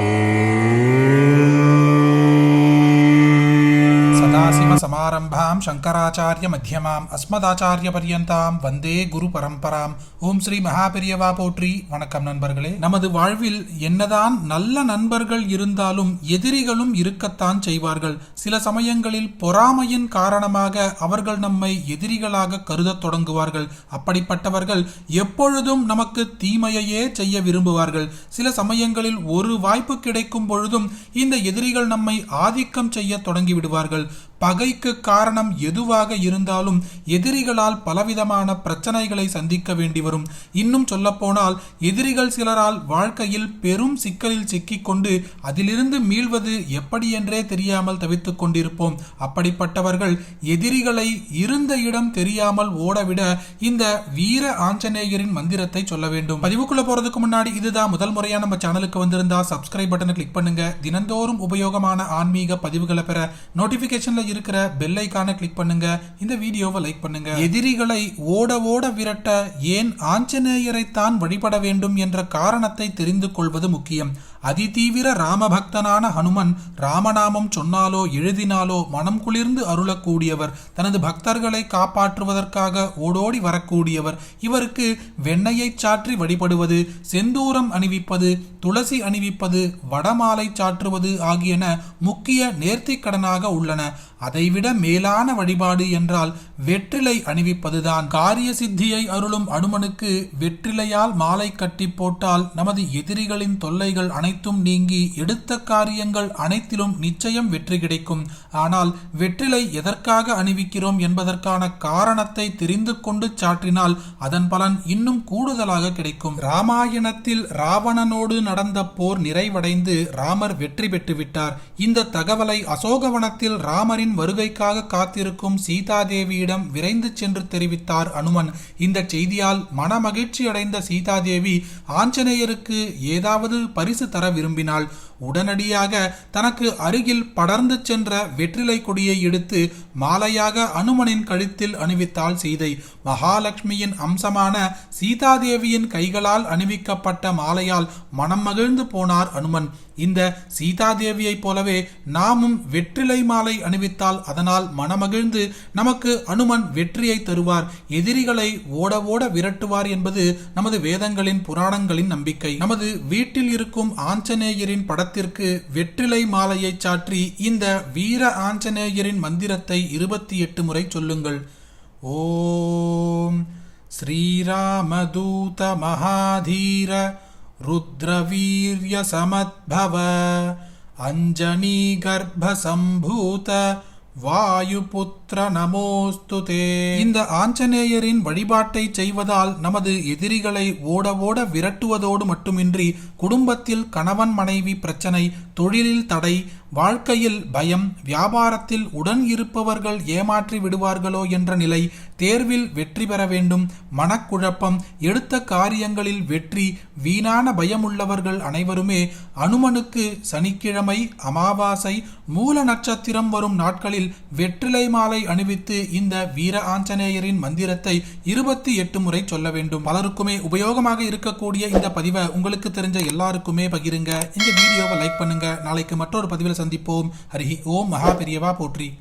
Oh. Shankaracharya மத்தியமாம் அஸ்மதாச்சாரிய பர்யந்தாம் வந்தே குரு பரம்பராம் ஓம் ஸ்ரீ மகாபெரியவா போற்றி வணக்கம் நண்பர்களே. நமது வாழ்வில் என்னதான் நல்ல நண்பர்கள் இருந்தாலும் எதிரிகளும் இருக்கத்தான் செய்வார்கள். சில சமயங்களில் பொறாமையின் காரணமாக அவர்கள் நம்மை எதிரிகளாக கருதத் தொடங்குவார்கள். அப்படிப்பட்டவர்கள் எப்பொழுதும் நமக்கு தீமையையே செய்ய விரும்புவார்கள். சில சமயங்களில் ஒரு வாய்ப்பு கிடைக்கும் பொழுதும் இந்த எதிரிகள் நம்மை ஆதிக்கம் செய்ய தொடங்கி விடுவார்கள் பகைக்கு காரணம் எதுவாக இருந்தாலும் எதிரிகளால் பலவிதமான பிரச்சனைகளை சந்திக்க வேண்டி வரும். இன்னும் சொல்லப்போனால் எதிரிகள் சிலரால் வாழ்க்கையில் பெரும் சிக்கலில் சிக்கிக்கொண்டு அதிலிருந்து மீள்வது எப்படி என்றே தெரியாமல் தவித்துக் கொண்டிருப்போம். அப்படிப்பட்டவர்கள் எதிரிகளை இருந்த இடம் தெரியாமல் ஓடவிட இந்த வீர ஆஞ்சநேயரின் மந்திரத்தை சொல்ல வேண்டும். பதிவுக்குள்ள போறதுக்கு முன்னாடி இதுதான் முதல் முறையா நம்ம சேனலுக்கு வந்திருந்தா சப்ஸ்கிரைப் பட்டனை கிளிக் பண்ணுங்க. தினந்தோறும் உபயோகமான ஆன்மீக பதிவுகளை பெற நோட்டிபிகேஷன்ல இருக்கிற பெல் ஐக்கான கிளிக் பண்ணுங்க. இந்த வீடியோவை லைக் பண்ணுங்க. எதிரிகளை ஓட ஓட விரட்ட ஏன் ஆஞ்சநேயரை தான் வழிபட வேண்டும் என்ற காரணத்தை தெரிந்து கொள்வது முக்கியம். அதிதீவிர ராமபக்தனான ஹனுமன் ராமநாமம் சொன்னாலோ எழுதினாலோ மனம் குளிர்ந்து அருளக்கூடியவர் தனது பக்தர்களை காப்பாற்றுவதற்காக ஓடோடி வரக்கூடியவர். இவருக்கு வெண்ணையை சாற்றி வழிபடுவது செந்தூரம் அணிவிப்பது துளசி அணிவிப்பது வடமாலை சாற்றுவது ஆகியன முக்கிய நேர்த்திக்கடனாக உள்ளன. அதைவிட மேலான வழிபாடு என்றால் வெற்றிலை அணிவிப்பதுதான். காரிய சித்தியை அருளும் அனுமனுக்கு வெற்றிலையால் மாலை கட்டி போட்டால் நமது எதிரிகளின் தொல்லைகள் அனைத்தும் நீங்கி எடுத்த காரியங்கள் அனைத்திலும் நிச்சயம் வெற்றி கிடைக்கும். ஆனால் வெற்றிலை எதற்காக அணிவிக்கிறோம் என்பதற்கான காரணத்தை தெரிந்து கொண்டு சாற்றினால் அதன் பலன் இன்னும் கூடுதலாக கிடைக்கும். ராமாயணத்தில் ராவணனோடு நடந்த போர் நிறைவடைந்து ராமர் வெற்றி பெற்றுவிட்டார். இந்த தகவலை அசோகவனத்தில் ராமரின் வருகைக்காக காத்திருக்கும் சீதாதேவியிடம் விரைந்து சென்று தெரிவித்தார் அனுமன். இந்த செய்தியால் மனமகிழ்ச்சி அடைந்த சீதாதேவி ஆஞ்சநேயருக்கு ஏதாவது பரிசு தர விரும்பினாள் உடனடியாக தனக்கு அருகில் படர்ந்து சென்ற வெற்றிலை கொடியை எடுத்து மாலையாக அனுமனின் கழுத்தில் அணிவித்தாள் சீதை. மகாலட்சுமியின் அம்சமான சீதாதேவியின் கைகளால் அணிவிக்கப்பட்ட மாலையால் மனம் மகிழ்ந்து போனார் அனுமன். இந்த சீதாதேவியைப் போலவே நாமும் வெற்றிலை மாலை அணிவித்தால் அதனால் மனமகிழ்ந்து நமக்கு அனுமன் வெற்றியை தருவார். எதிரிகளை ஓட ஓட விரட்டுவார் என்பது நமது வேதங்களின் புராணங்களின் நம்பிக்கை. நமது வீட்டில் இருக்கும் ஆஞ்சநேயரின் படத்திற்கு வெற்றிலை மாலையை சாற்றி இந்த வீர ஆஞ்சநேயரின் மந்திரத்தை இருபத்தி எட்டு முறை சொல்லுங்கள். ஓம் ஸ்ரீராமதூத மகாதீர रुद्रवीर्यसमद्भव अञ्जनीगर्भसम्भूत वायुपुत्र நமோஸ்து நமோஸ்துதே இந்த ஆஞ்சநேயரின் வழிபாட்டை செய்வதால் நமது எதிரிகளை ஓட ஓட விரட்டுவதோடு மட்டுமின்றி குடும்பத்தில் கணவன் மனைவி பிரச்சனை தொழிலில் தடை வாழ்க்கையில் பயம் வியாபாரத்தில் உடன் இருப்பவர்கள் ஏமாற்றி விடுவார்களோ என்ற நிலை தேர்வில் வெற்றி பெற வேண்டும் மனக்குழப்பம் எடுத்த காரியங்களில் வெற்றி வீணான பயமுள்ளவர்கள் அனைவருமே அனுமனுக்கு சனிக்கிழமை அமாவாசை மூல நட்சத்திரம் வரும் நாட்களில் வெற்றிலை மாலை மாலை அணிவித்து இந்த வீர ஆஞ்சநேயரின் மந்திரத்தை இருபத்தி எட்டு முறை சொல்ல வேண்டும். பலருக்குமே உபயோகமாக இருக்கக்கூடிய இந்த பதிவை உங்களுக்கு தெரிஞ்ச எல்லாருக்குமே பகிருங்க. இந்த வீடியோவை லைக் பண்ணுங்க. நாளைக்கு மற்றொரு பதிவில் சந்திப்போம். ஹரி ஓம் மகா பெரியவா போற்றி.